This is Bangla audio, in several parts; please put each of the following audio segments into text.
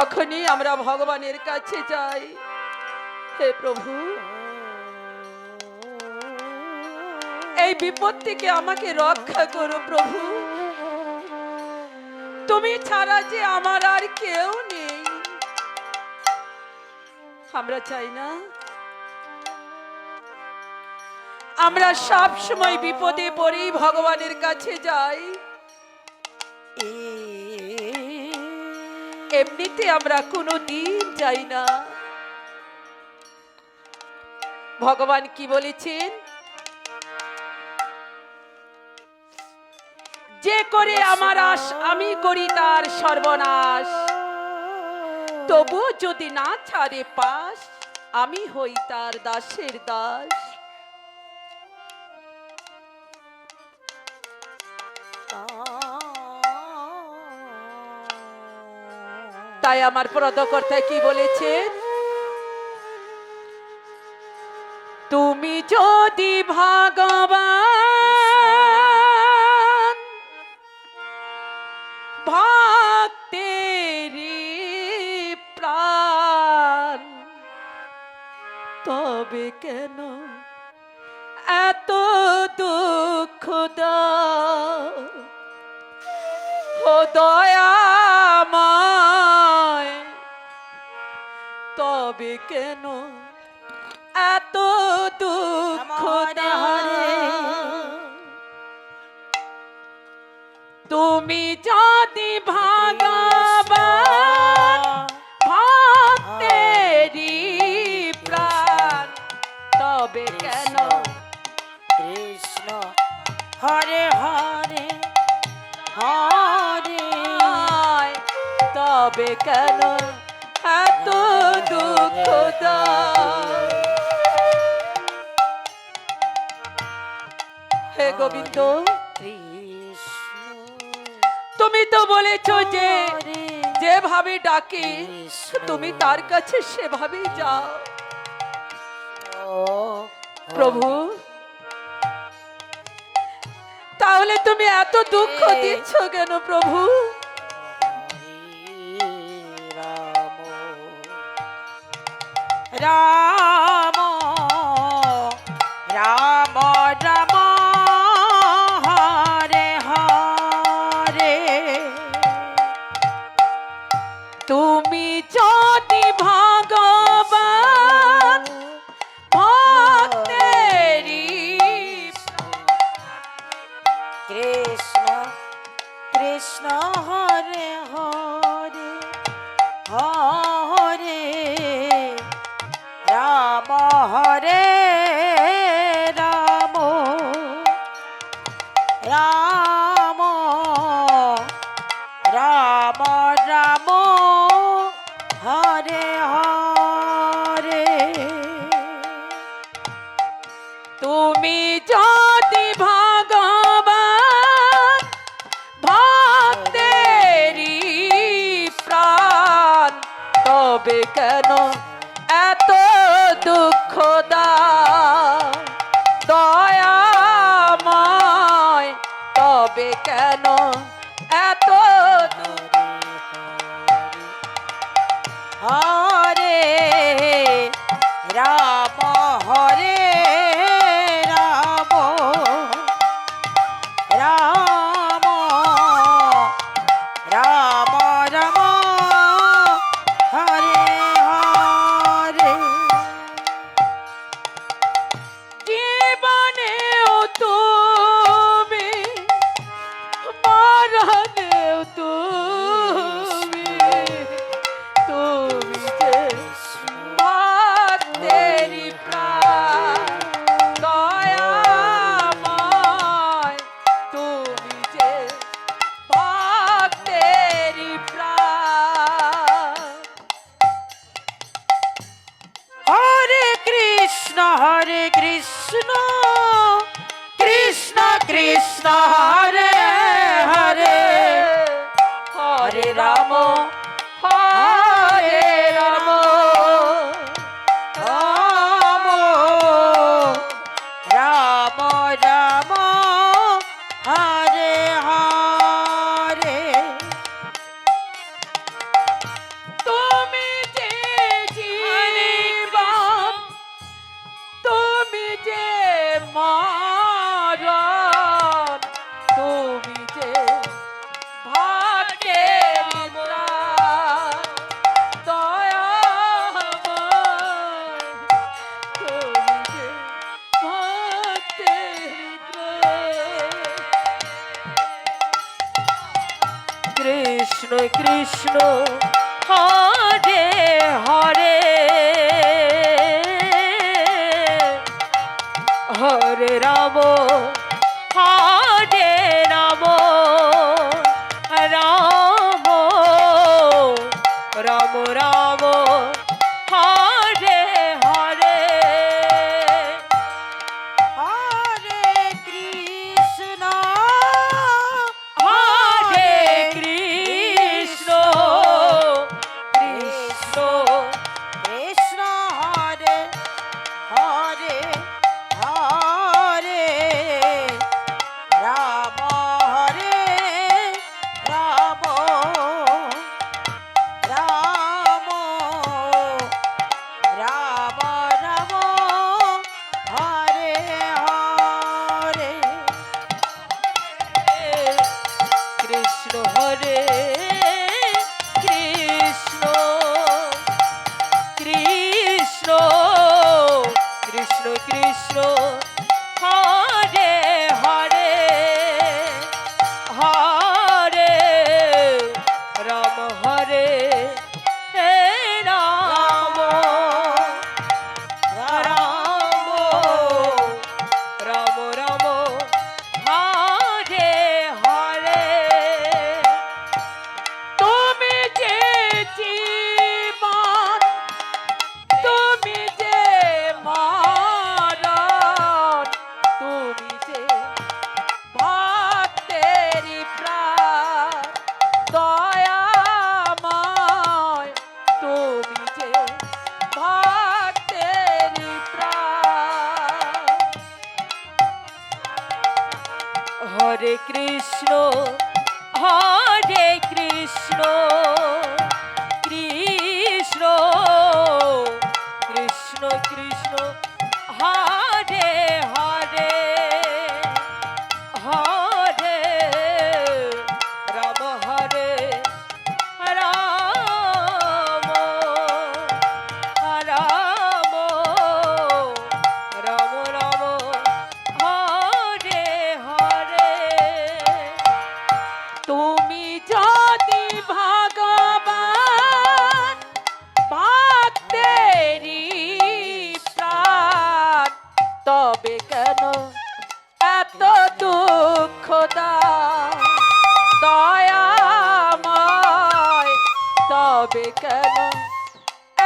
তখনই আমরা ভগবানের কাছে যাই, হে প্রভু, এই বিপদ থেকে আমাকে রক্ষা করো প্রভু। তুমি ছাড়া যে আমার আর কেউ নেই। আমরা চাই না। আমরা সব সময় বিপদে পড়েই ভগবানের কাছে যাই। এমনিতে আমরা কোনো দিন যাই না। ভগবান কি বলেছেন? যে করে আমার আশ আমি করি তার সর্বনাশ। তবু যদি না ছাড়ে পাশ, আমি হই তার দাসের দাস। তাই আমার প্রদকর্তা কি বলেছেন? তুমি যদি ভগবান ভক্তেরি প্রাণ, তবে কেন এত দুঃখ দাও? ও কেন এত দুঃখ? তুমি যদি ভাগবান ভক্তেরি প্রাণ তবে কেন কৃষ্ণ হরে হরে হরে? তবে কেন এত দুঃখ হে গোবিন্দ তুমি তো বলেছ যে যেভাবে ডাকে তুমি তার কাছে সেভাবেই যাও। প্রভু তাহলে তুমি এত দুঃখ দিচ্ছ কেন প্রভু? রাম রাম কৃষ্ণ হরে হরে। হরে রাম হরে রাম। রাম রাম হরে তুমি যে তুমি যে মা কৃষ্ণ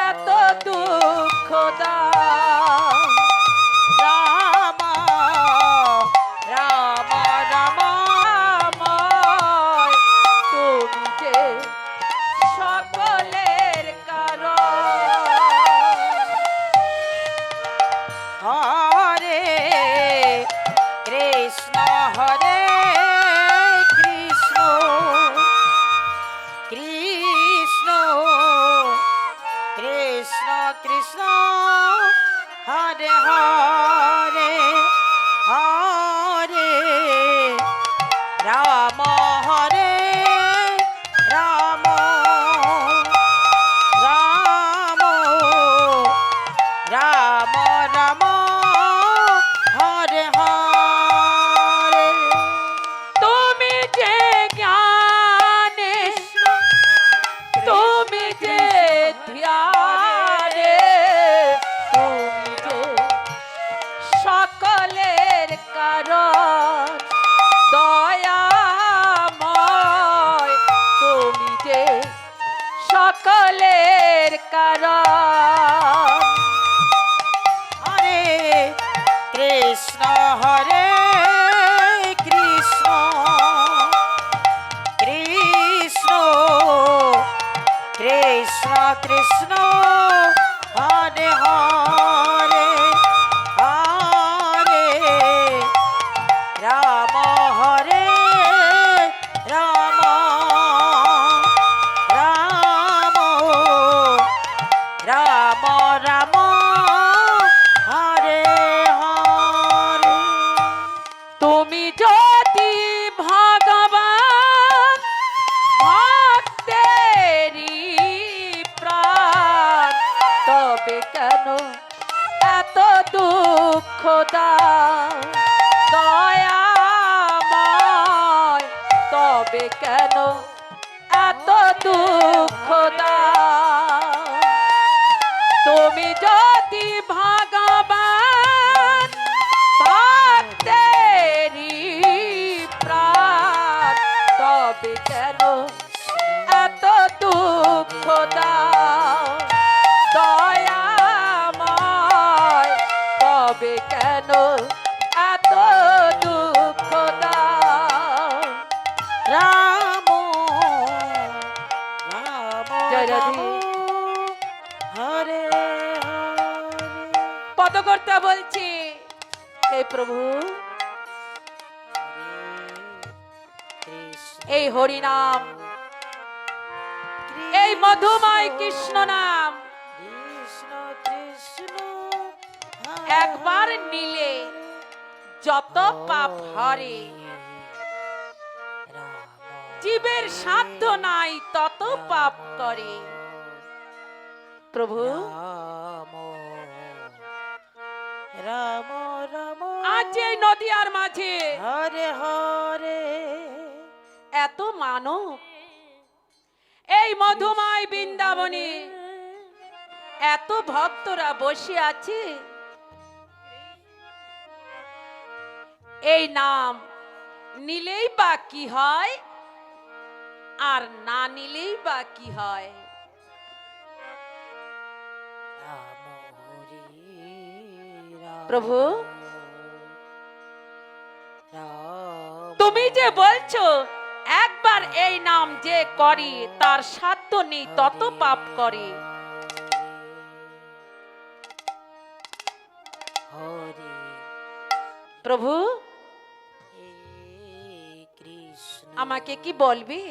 এত দুঃখ দাও। রাম হরে এই হরিনাম। এই মধুময় কৃষ্ণ নাম। একবার নিলে যত পাপ হরে। জীবের সাধ্য নাই তত পাপ করে। প্রভু রাম রাম রাম। আজ এই নদিয়ার মাঝে হরে হরে। এত মানব এই মধুময় বৃন্দাবনে, এত ভক্তরা বসে আছে? এই নাম নিলেই বা কি হয়? আর না নিলেই বা কি হয়? প্রভু, তুমি যে বলছো একবার এই নাম যে করে তার সাধ্য নেই তত পাপ করে। প্রভু আমাকে কি বলবি?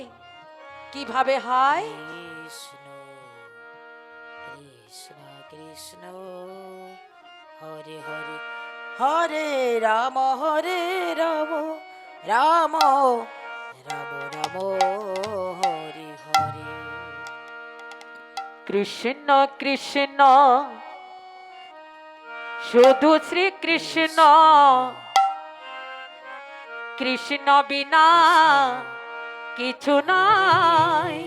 কীভাবে হয়? কৃষ্ণ কৃষ্ণ কৃষ্ণ। হরে হরে হরে রাম হরে রাম রাম। রাম হরে হরে। কৃষ্ণ কৃষ্ণ, শুধু শ্রী কৃষ্ণ কৃষ্ণ বিনা কিছু নাই।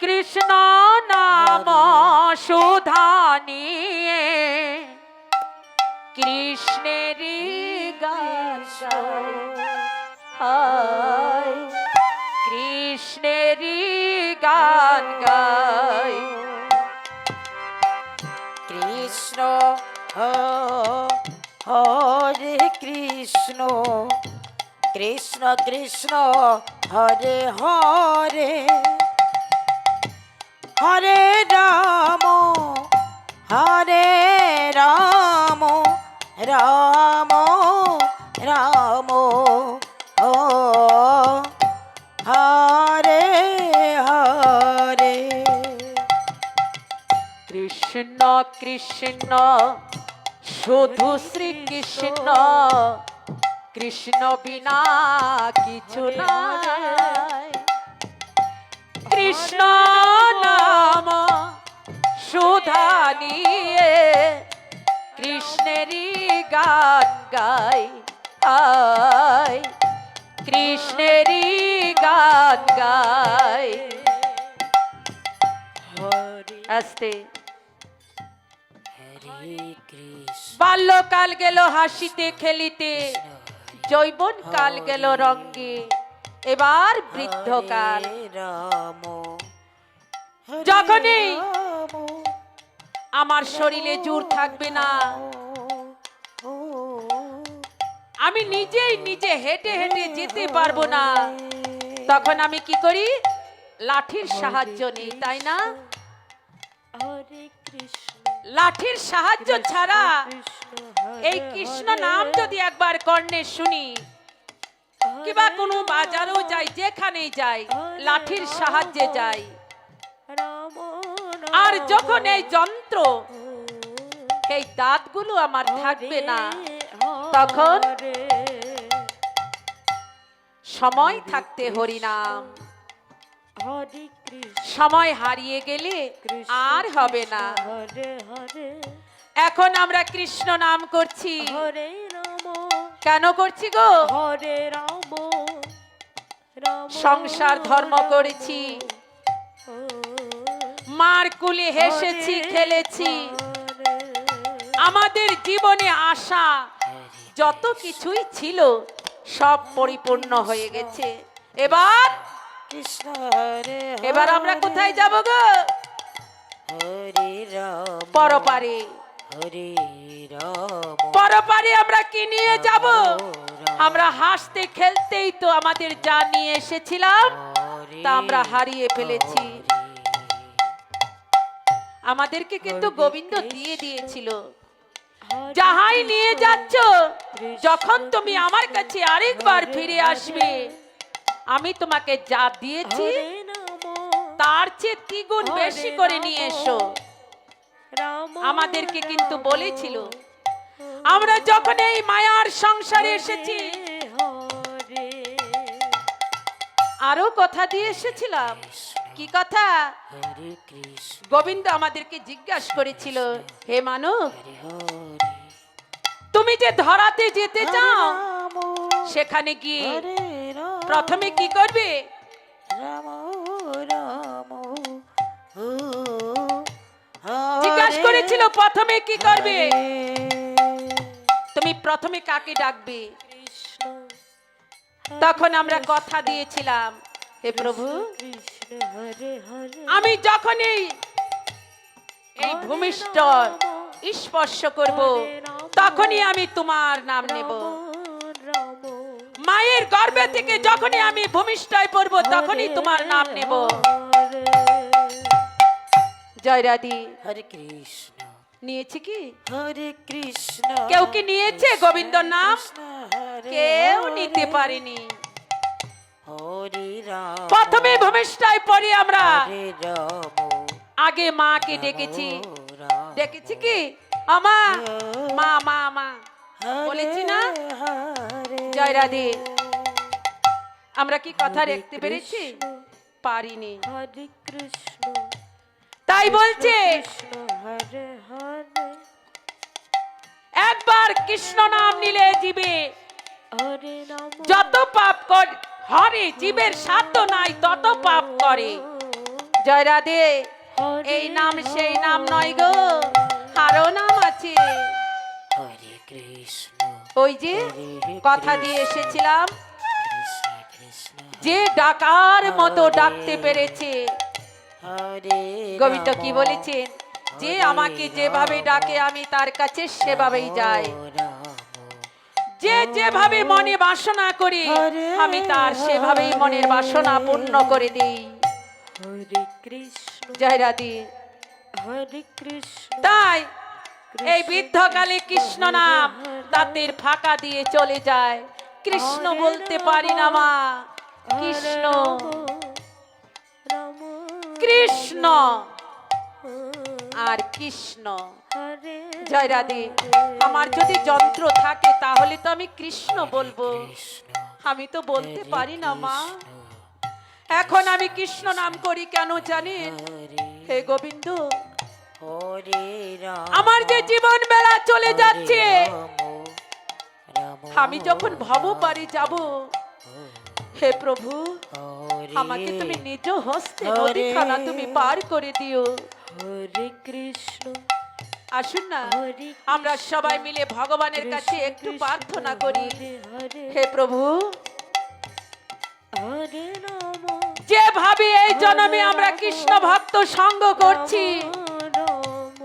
কৃষ্ণ নাম সুধা কৃষ্ণেরই গান গাই কৃষ্ণেরই গান গাই কৃষ্ণ হরে কৃষ্ণ। কৃষ্ণ কৃষ্ণ হরে হরে। হরে রাম হরে রাম। রাম রাম, ও, হরে হরে। কৃষ্ণ কৃষ্ণ, শুধু শ্রী কৃষ্ণ কৃষ্ণ বিনা কিছু নাই। কৃষ্ণ নাম সুধা নিয়ে কৃষ্ণেরই গান গাই আয় কৃষ্ণেরই গান গাই। আস্তে। বাল্যকাল গেল হাসিতে খেলিতে যৌবন কাল গেল রঙ্গে, এবার বৃদ্ধকাল। যখনই আমার শরীরে জোর থাকবে না আমি নিজেই নিজে হেঁটে হেঁটে যেতে পারব না। তখন আমি কি করি? লাঠির সাহায্য নেই, তাই না? লাঠির সাহায্য ছাড়া এই কৃষ্ণ নাম যদি একবার কর্ণে শুনি, কিবা কোনো বাজারও যাই যেখানেই যাই লাঠির সাহায্যে যাই। আর যখন এই যন্ত্র, এই দাঁতগুলো আমার থাকবে না তখন সময় থাকতে হরিনাম। হরে সময় হারিয়ে গেলে আর হবে না। এখন আমরা কৃষ্ণ নাম করছি। কেন করছি গো? হরে রাম সংসার ধর্ম করেছি। মার কুলে হেসেছি, খেলেছি। আমাদের জীবনে আশা যত কিছুই ছিল সব পরিপূর্ণ হয়ে গেছে। এবার কৃষ্ণ এবার আমরা কোথায় যাব গো? পরপারে। পরপারে আমরা কি নিয়ে যাব? আমরা হাসতে খেলতেই তো আমাদের যা নিয়ে এসেছিলাম তা আমরা হারিয়ে ফেলেছি। আমাদেরকে কিন্তু গোবিন্দ দিয়ে দিয়েছিল। যাহাই নিয়ে যাচ্ছ যখন তুমি আমার কাছে আরেকবার ফিরে আসবে আমি তোমাকে যা দিয়েছি তার চেয়ে দ্বিগুণ বেশি করে নিয়ে এসো। আমাদেরকে কিন্তু বলেছিল আমরা যখন এই মায়ার সংসারে এসেছি আরও কথা দিয়ে এসেছিলাম। কি কথা? গোবিন্দ আমাদেরকে জিজ্ঞাসা করেছিল হে মানব হরে। তুমি যে ধরাতে যেতে চাও? সেখানে গিয়ে প্রথমে কি করবে? জিজ্ঞাসা করেছিল প্রথমে কি করবে? তুমি প্রথমে কাকে ডাকবে? তখন আমরা কথা দিয়েছিলাম হে প্রভু আমি যখনই এই ভূমিষ্ঠ স্পর্শ করব তখনই আমি তোমার নাম নেব। মায়ের গর্ভে থেকে যখনই আমি ভূমিষ্ঠায় পড়ব তখনই তোমার নাম নেব। জয় রাধি। হরে কৃষ্ণ। নিয়েছি কি? হরে কৃষ্ণ। কেউ কি নিয়েছে? গোবিন্দ নাম? কেউ নিতে পারেনি। হরে রাম। প্রথমে ভূমিষ্ঠায় পড়ি আমরা। আগে মাকে ডেকেছি। ডেকেছি কি? আমা মা মা মা। বলেছি না? জয় রাধে। আমরা কি কথা রাখতে পেরেছি? পারিনি। হরে কৃষ্ণ। তাই বলছে একবার কৃষ্ণ নাম নিলে জীবে। যত পাপ করে হরে জীবের সাধ্য নাই তত পাপ করে। জয় রাধে। এই নাম সেই নাম নয় গো। আরও নাম আছে হরে কৃষ্ণ ওই যে কথা দিয়ে এসেছিলাম যে ডাকার মতো ডাকতে পেরেছে। গোবিন্দ কি বলেছেন? যে আমাকে যেভাবে ডাকে আমি তার কাছে সেভাবেই যাই। যে যেভাবে মনে বাসনা করি আমি তার সেভাবেই মনের বাসনা পূর্ণ করে দিই। কৃষ্ণ। জয় রাধে। তাই এই বৃদ্ধকালে কৃষ্ণ নাম দাঁতের ফাঁকা দিয়ে চলে যায়। কৃষ্ণ বলতে পারি না মা। কৃষ্ণ। কৃষ্ণ। আর কৃষ্ণ। জয় রাধে। আমার যদি যন্ত্র থাকে তাহলে তো আমি কৃষ্ণ বলব। আমি তো বলতে পারি না মা। এখন আমি কৃষ্ণ নাম করি কেন জানেন? হে গোবিন্দ আমার যে জীবন বেলা চলে যাচ্ছে আমি যখন ভব পারি যাব হে প্রভু আমাকে তুমি নিজ হস্তে নদীখানা তুমি পার করে দিও। হরে কৃষ্ণ আসুন না আমরা সবাই মিলে ভগবানের কাছে একটু প্রার্থনা করি। হে প্রভু যেভাবে এই জন্মে আমরা কৃষ্ণ ভক্ত সঙ্গ করছি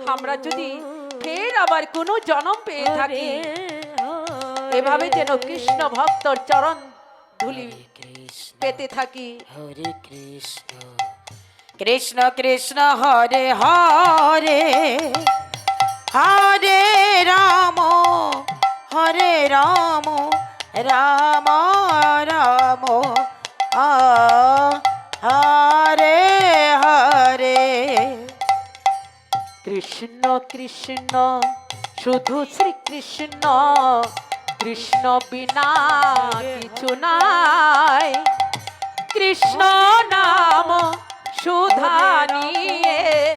আমরা যদি ফের আবার কোনো জন্ম পেয়ে থাকি এভাবে যেন কৃষ্ণ ভক্তর চরণ ধুলি পেতে থাকি। হরে কৃষ্ণ কৃষ্ণ কৃষ্ণ হরে হরে হরে রাম হরে রাম রাম রাম আ কৃষ্ণ কৃষ্ণ শুধু শ্রীকৃষ্ণ। কৃষ্ণ বিনা কিছু নাই। কৃষ্ণ নাম সুধানি